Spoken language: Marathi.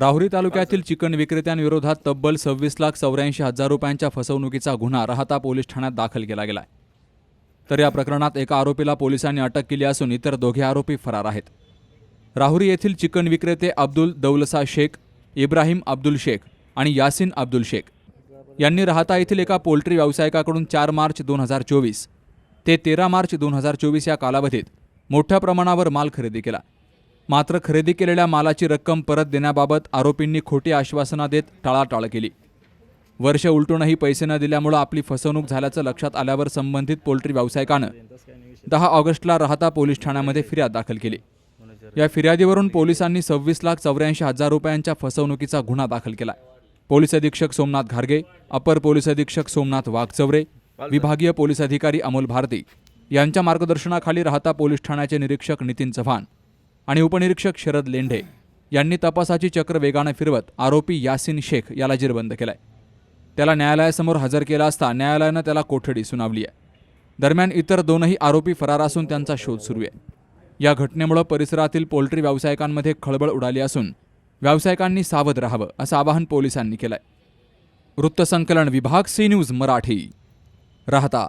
राहुरी तालुक्यातील चिकन विक्रेत्यांविरोधात तब्बल सव्वीस लाख चौऱ्याऐंशी हजार रुपयांच्या फसवणुकीचा गुन्हा राहता पोलीस ठाण्यात दाखल केला गेलाय. तर या प्रकरणात एका आरोपीला पोलिसांनी अटक केली असून इतर दोघे आरोपी फरार आहेत. राहुरी येथील चिकन विक्रेते अब्दुल दौलसा शेख इब्राहिम अब्दुल शेख आणि यासिन अब्दुल शेख यांनी राहता येथील एका पोल्ट्री व्यावसायिकाकडून चार मार्च दोन हजार चोवीस ते तेरा मार्च दोन हजार चोवीस या कालावधीत मोठ्या प्रमाणावर माल खरेदी केला. मात्र खरेदी केलेल्या मालाची रक्कम परत देण्याबाबत आरोपींनी खोटी आश्वासना देत टाळाटाळ केली. वर्ष उलटूनही पैसे न दिल्यामुळं आपली फसवणूक झाल्याचं लक्षात आल्यावर संबंधित पोल्ट्री व्यावसायिकानं दहा ऑगस्टला राहता पोलीस ठाण्यामध्ये फिर्याद दाखल केली. या फिर्यादीवरून पोलिसांनी सव्वीस लाख चौऱ्याऐंशी हजार रुपयांच्या फसवणुकीचा गुन्हा दाखल केला. पोलीस अधीक्षक सोमनाथ घारगे अपर पोलीस अधीक्षक सोमनाथ वाघचौरे विभागीय पोलीस अधिकारी अमोल भारती यांच्या मार्गदर्शनाखाली राहता पोलीस ठाण्याचे निरीक्षक नितीन चव्हाण. आणि उपनिरीक्षक शरद लेंढे यांनी तपासाची चक्र वेगानं फिरवत आरोपी यासिन शेख याला जेरबंद केलाय. त्याला न्यायालयासमोर हजर केला असता न्यायालयानं त्याला कोठडी सुनावली आहे. दरम्यान इतर दोनही आरोपी फरार असून त्यांचा शोध सुरू आहे. या घटनेमुळे परिसरातील पोल्ट्री व्यावसायिकांमध्ये खळबळ उडाली असून व्यावसायिकांनी सावध राहावं असं आवाहन पोलिसांनी केलंय. वृत्तसंकलन विभाग सी न्यूज मराठी. राहता.